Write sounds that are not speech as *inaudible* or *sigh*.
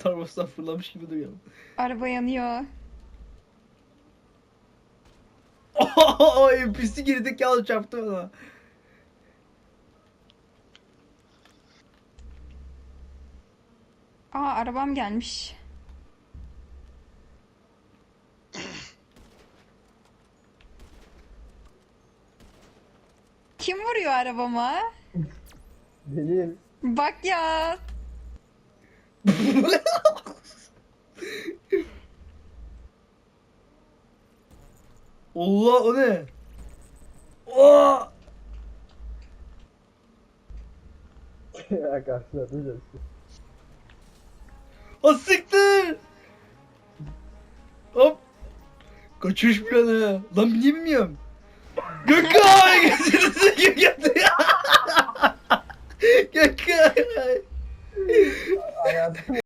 Star Wars'tan fırlamış gibi duruyor. Araba yanıyor. Oy pisi gerizekalı çarptı bana. Aa arabam gelmiş. Kim vuruyor arabama? Benim. Bak ya. Allah o ne? Oo! ya karşılatacağız. O siktir! Hop! Kaçış planı. Lan niye bilmiyorum? Gökay! *laughs* Yaptı ya? Gökay! Arab *laughs*